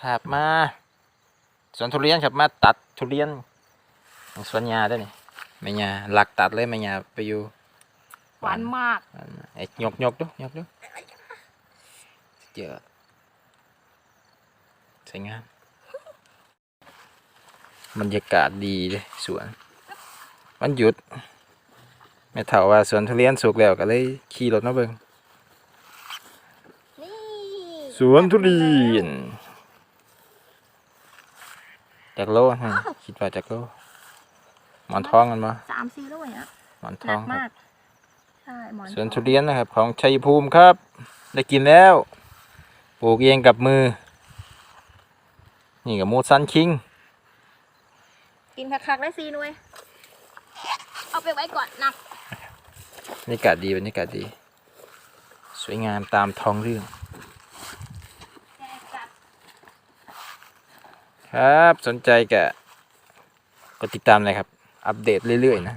ครับมาสวนทุเรียนครับมาตัดทุเรียนของสวนยาด้วยนี่แม่ยาหลักตัดเลยแม่ยาไปอยู่หวานมากอันไอ้ยกยกดูยกดูเจอสวยงามบรรยากาศดีเลยสวนวันหยุดแม่เถาว่าสวนทุเรียนสุกแล้วก็เลยขี่รถมาเบิ่งนี่ สวนทุเรียนจากโลฮะคิดว่าจากโลหมอนทองกันมาสามสี่ลูกเนี่ยหมอนทหนัองกครัมาบกใช่หมอนสวนทุเรียนนะครับ ของชัยภูมิครับ ได้กินแล้ว ปลูกเองกับมือ นี่กับมูซันคิง กินคักๆได้ซีนุ้ยเอาไปไว้ก่อนหนักบรรยากาศดีบรรยากาศดี สวยงามตามท้องเรื่อง แกจัด ครับ สนใจก็กดติดตามเลยครับ อัปเดตเรื่อยๆนะ